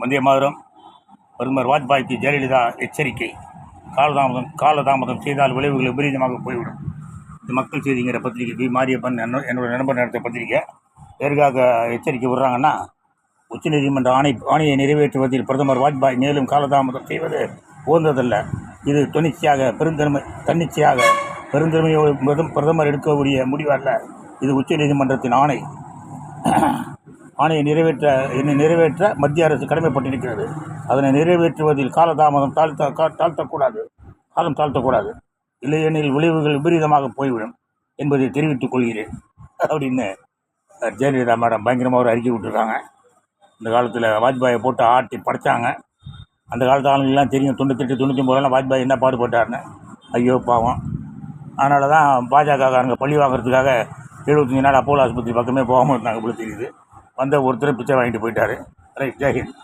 வந்தே மாதரம். பிரதமர் வாஜ்பாய்க்கு ஜெயலலிதா எச்சரிக்கை. காலதாமதம் காலதாமதம் செய்தால் விளைவுகள் விபரீதமாக போய்விடும். இது மக்கள் செய்திங்கிற பத்திரிகை பி. மாரியப்பன் என்ன என்னோட நண்பர் நடத்த பத்திரிகை. எதற்காக எச்சரிக்கை விடுறாங்கன்னா உச்சநீதிமன்ற ஆணை ஆணையை நிறைவேற்றுவதில் பிரதமர் வாஜ்பாய் மேலும் காலதாமதம் செய்வது உகந்ததல்ல. இது துணிச்சையாக பெருந்தன்மை தன்னிச்சையாக பெருந்தன்மையோடு பிரதம் பிரதமர் எடுக்கக்கூடிய முடிவல்ல. இது உச்சநீதிமன்றத்தின் ஆணை. ஆணையை நிறைவேற்ற என்னை நிறைவேற்ற மத்திய அரசு கடமைப்பட்டிருக்கிறது. அதனை நிறைவேற்றுவதில் காலதாமதம் தாழ்த்த கா- தாழ்த்தக்கூடாது. காலம் தாழ்த்தக்கூடாது. இல்லையெனில் விளைவுகள் விபரீதமாக போய்விடும் என்பதை தெரிவித்துக் கொள்கிறேன். அப்படின்னு ஜெயலலிதா மேடம் பயங்கரமாக ஒரு அறிக்கை விட்டுருக்காங்க. இந்த காலத்தில் வாஜ்பாயை போட்டு ஆட்டி படைச்சாங்க. அந்த காலத்து ஆளுங்கெல்லாம் தெரியும் தொண்ணூத்தெட்டு தொண்ணூற்றி ஒம்பதுலாம் வாஜ்பாய் என்ன பாடுபட்டார்னு ஐயோ பாவம். அதனால தான் பாஜகக்காரங்க பழி வாங்குறதுக்காக எழுபத்தஞ்சு நாள் அப்போலோ ஆஸ்பத்திரி பக்கமே போகாமல் இருந்தாங்க போல தெரியுது. வந்த ஒருத்தர் பிச்சை வாங்கிட்டு போயிட்டாரு. ரைட் ஜெயஹிந்த்